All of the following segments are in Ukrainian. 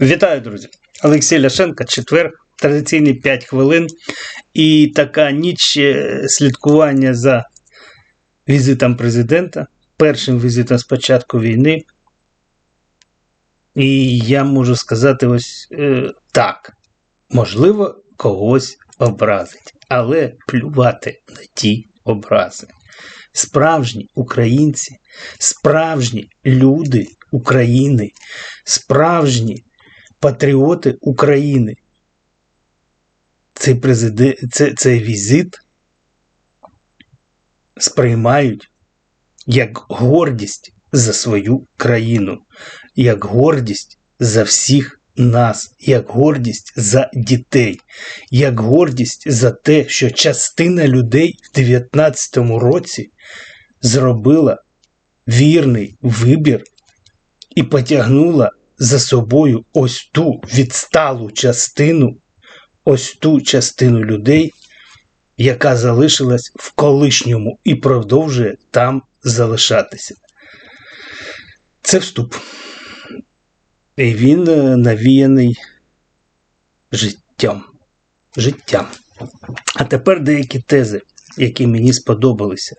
Вітаю, друзі! Олексій Ляшенко, четвер, традиційні 5 хвилин. І така ніч е, слідкування за візитом президента, першим візитом з початку війни. І я можу сказати ось е, так: можливо, когось образить, але плювати на ті образи. Справжні українці, справжні люди України, справжні патріоти України. Цей, президент, це, цей візит сприймають як гордість за свою країну, як гордість за всіх нас, як гордість за дітей, як гордість за те, що частина людей в 19 році зробила вірний вибір і потягнула за собою ось ту відсталу частину, ось ту частину людей, яка залишилась в колишньому і продовжує там залишатися. Це вступ. І він е, навіяний життям. життям. А тепер деякі тези, які мені сподобалися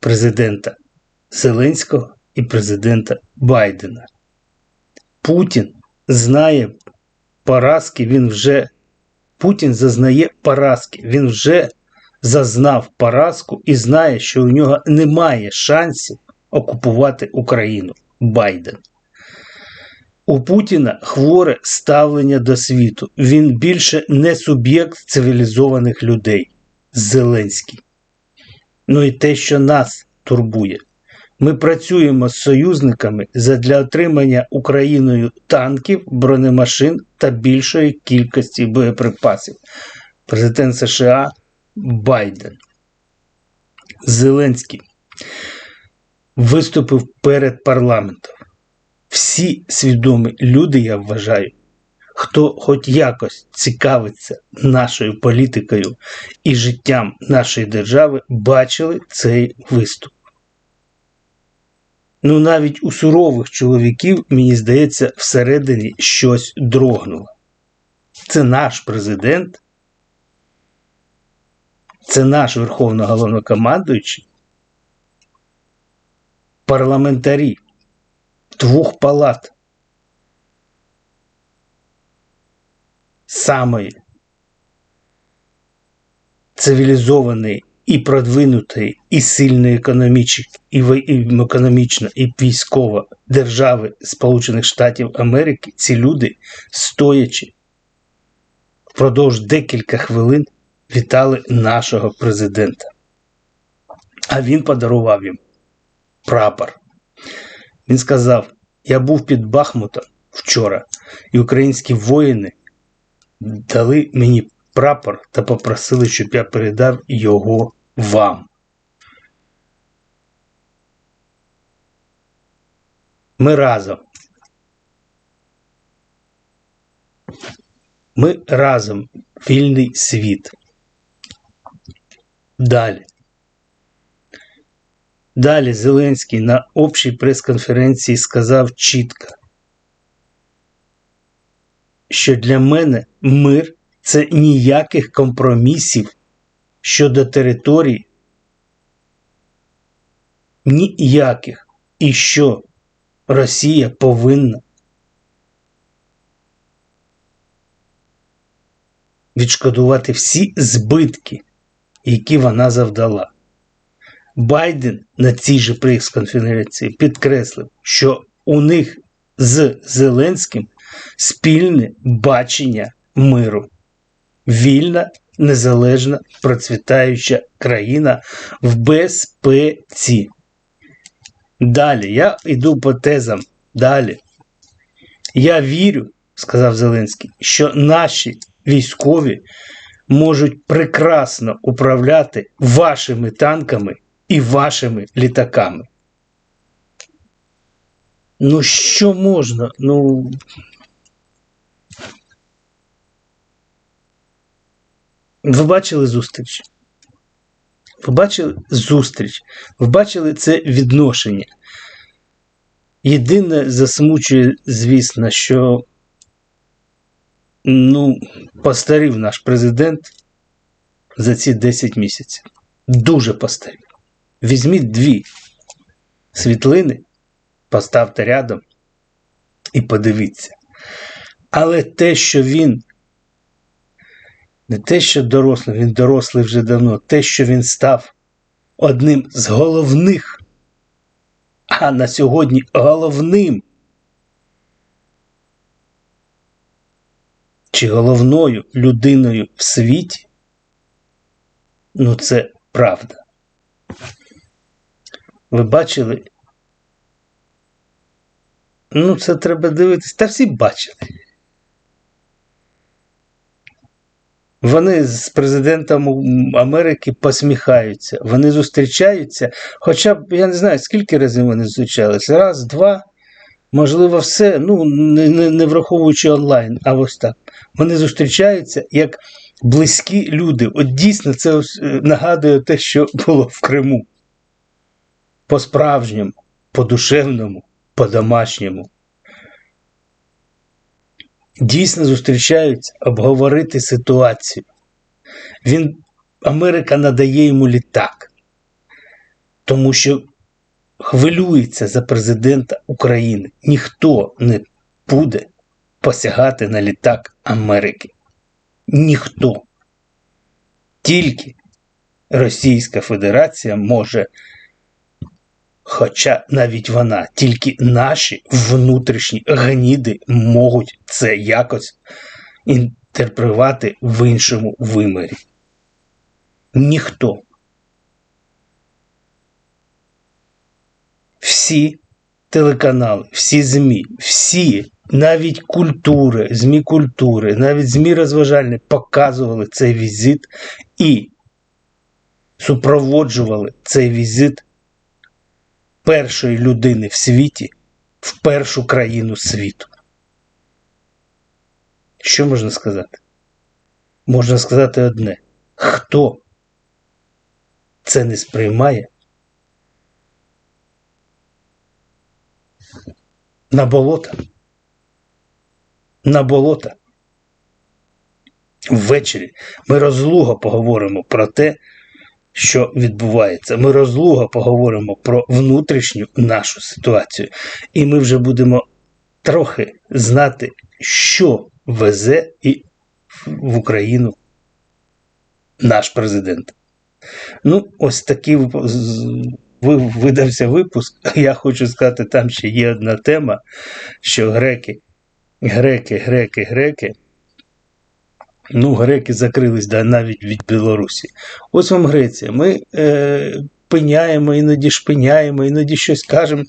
президента Зеленського і президента Байдена. Путін знає поразки, він вже Путін зазнає поразки, він вже зазнав поразку і знає, що у нього немає шансів окупувати Україну. Байден. У Путіна хворе ставлення до світу. Він більше не суб'єкт цивілізованих людей. Зеленський. Ну і те, що нас турбує. Ми працюємо з союзниками задля отримання Україною танків, бронемашин та більшої кількості боєприпасів. Президент США Байден. Зеленський виступив перед парламентом. Всі свідомі люди, я вважаю, хто хоч якось цікавиться нашою політикою і життям нашої держави, бачили цей виступ. Ну, навіть у сурових чоловіків, мені здається, всередині щось дрогнуло. Це наш президент, це наш Верховний головнокомандуючий, парламентарі двох палат. Самої цивілізованої і продвинутої, і сильної економічно, і, економічно, і військово держави Сполучених Штатів Америки, ці люди, стоячи впродовж декілька хвилин, вітали нашого президента. А він подарував їм прапор. Він сказав: Я був під Бахмутом вчора, і українські воїни дали мені прапор та попросили, щоб я передав його вам. Ми разом. Ми разом вільний світ. Далі. Далі Зеленський на общій прес-конференції сказав чітко, що для мене мир це ніяких компромісів щодо території, ніяких. І що Росія повинна відшкодувати всі збитки, які вона завдала. Байден на цій же прес-конференції підкреслив, що у них з Зеленським спільне бачення миру. Вільна, незалежна, процвітаюча країна в безпеці. Далі я йду по тезам. Далі. Я вірю, сказав Зеленський, що наші військові можуть прекрасно управляти вашими танками і вашими літаками. Ну, що можна? Ну. Ви бачили зустріч? Ви бачили зустріч? Ви бачили це відношення? Єдине засмучує, звісно, що ну, постарів наш президент за ці 10 місяців. Дуже постарів. Візьміть дві світлини, поставте рядом і подивіться. Але те, що він не те, що дорослий, він дорослий вже давно, те, що він став одним з головних, а на сьогодні головним чи головною людиною в світі, ну це правда. Ви бачили? Ну, це треба дивитися. Та всі бачили. Вони з президентом Америки посміхаються, вони зустрічаються. Хоча б я не знаю, скільки разів вони зустрічалися. Раз, два, можливо, все. Ну, не, не, не враховуючи онлайн, а ось так. Вони зустрічаються як близькі люди. От дійсно це е, нагадує те, що було в Криму. По-справжньому, по-душевному, по-домашньому. Дійсно зустрічаються обговорити ситуацію. Він, Америка надає йому літак, тому що хвилюється за президента України. Ніхто не буде посягати на літак Америки. Ніхто. Тільки Російська Федерація може, хоча навіть вона, тільки наші внутрішні гніди можуть це якось інтерпретувати в іншому вимірі. Ніхто. Всі телеканали, всі ЗМІ, всі, навіть культури, ЗМІ культури, навіть ЗМІ розважальні показували цей візит і супроводжували цей візит першої людини в світі в першу країну світу. Що можна сказати? Можна сказати одне: хто це не сприймає? На болота. На болота. Ввечері ми розлуго поговоримо про те, що відбувається. Ми розлуго поговоримо про внутрішню нашу ситуацію. І ми вже будемо трохи знати, що везе і в Україну наш президент. Ну, ось такий видався випуск. Я хочу сказати, там ще є одна тема, що греки, греки, греки, греки. Ну, греки закрились да, навіть від Білорусі. Ось вам Греція. Ми е, пиняємо, іноді шпиняємо, іноді щось кажемо.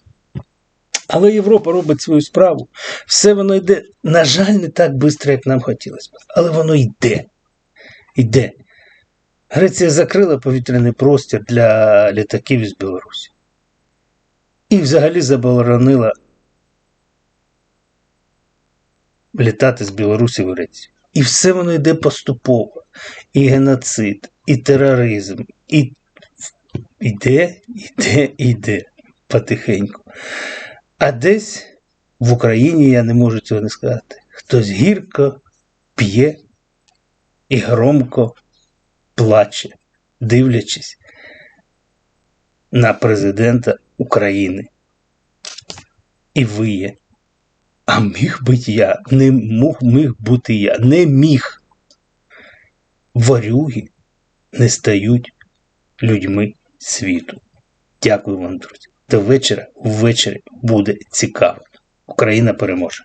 Але Європа робить свою справу. Все воно йде, на жаль, не так швидко, як нам хотілося б. Але воно йде. Йде. Греція закрила повітряний простір для літаків із Білорусі. І взагалі заборонила літати з Білорусі в Грецію. І все воно йде поступово. І геноцид, і тероризм, і іде, іде, іде потихеньку. А десь в Україні я не можу цього не сказати. Хтось гірко п'є і громко плаче, дивлячись на президента України. І виє. А міг бути я, не мог міг бути я, не міг. Варюги не стають людьми світу. Дякую вам, друзі. До вечора ввечері буде цікаво. Україна переможе.